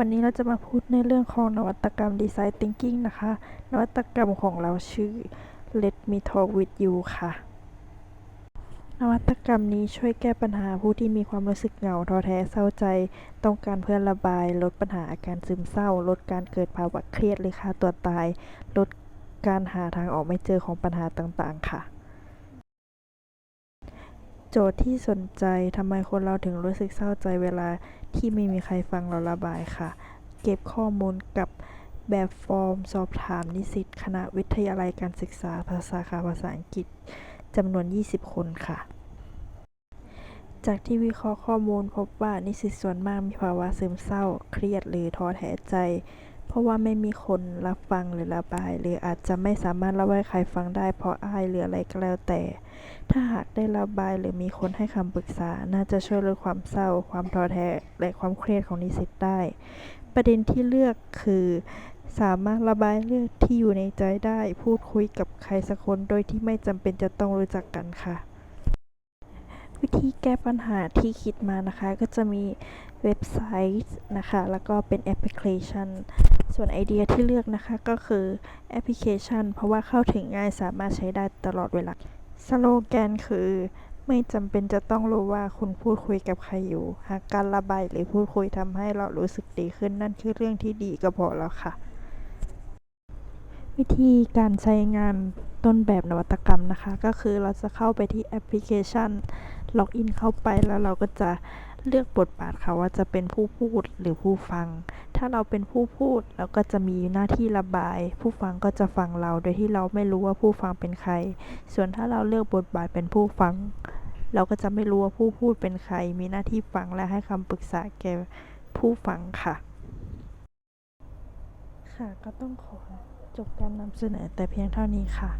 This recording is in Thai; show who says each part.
Speaker 1: วันนี้เราจะมาพูดในเรื่องของนวัตกรรม Design Thinking นะคะ นวัตกรรมของเราชื่อ Let Me Talk with You ค่ะ นวัตกรรมนี้ช่วยแก้ปัญหาผู้ที่มีความรู้สึกเหงาท้อแท้เศร้าใจ ต้องการเพื่อนระบาย ลดปัญหาอาการซึมเศร้า ลดการเกิดภาวะเครียดหรือฆ่าตัวตาย ลดการหาทางออกไม่เจอของปัญหาต่างๆ ค่ะ โจทย์ที่สนใจทำไมคนเราถึงรู้สึกเศร้าใจเวลาที่ไม่มีใครฟังเราระบายค่ะ เก็บข้อมูลกับแบบฟอร์มสอบถามนิสิตคณะวิทยาลัยการศึกษาภาษาคาภาษาอังกฤษจำนวน 20 คนค่ะ จากที่วิเคราะห์ข้อมูลพบว่านิสิตส่วนมากมีภาวะซึมเศร้า เครียดหรือท้อแท้ใจ ราะว่าไม่มีคนรับฟังหรือระบาย หรืออาจจะไม่สามารถระบายใครฟังได้เพราะอายหรืออะไรก็แล้วแต่ ถ้าหากได้ระบายหรือมีคนให้คำปรึกษา น่าจะช่วยลดความเศร้า ความท้อแท้และความเครียดของนิสิตได้ ประเด็นที่เลือกคือสามารถระบายเรื่องที่อยู่ในใจได้ พูดคุยกับใครสักคนโดยที่ไม่จำเป็นจะต้องรู้จักกันค่ะ วิธีแก้ปัญหาที่คิดมานะคะ ก็จะมีเว็บไซต์นะคะ แล้วก็เป็นแอปพลิเคชัน ส่วนไอเดียที่เลือกนะคะก็คือแอปพลิเคชัน เพราะว่าเข้าถึงง่ายสามารถใช้ได้ตลอดเวลาสโลแกนคือไม่จำเป็นจะต้องรู้ว่าคุณพูดคุยกับใครอยู่ หากการระบายหรือพูดคุยทำให้เรารู้สึกดีขึ้นนั่นคือเรื่องที่ดีก็พอแล้วค่ะ วิธีการใช้งานต้นแบบนวัตกรรมนะคะ ก็คือเราจะเข้าไปที่แอปพลิเคชัน ล็อกอินเข้าไปแล้วเราก็จะเลือกบทบาทค่ะว่าจะเป็นผู้พูดหรือผู้ฟัง ถ้าเราเป็นผู้พูดเราก็จะมีหน้าที่ระบาย ผู้ฟังก็จะฟังเราโดยที่เราไม่รู้ว่าผู้ฟังเป็นใคร ส่วนถ้าเราเลือกบทบาทเป็นผู้ฟัง เราก็จะไม่รู้ว่าผู้พูดเป็นใคร มีหน้าที่ฟังและให้คำปรึกษาแก่ผู้ฟังค่ะ ค่ะก็ต้องขอจบการนำเสนอแต่เพียงเท่านี้ค่ะ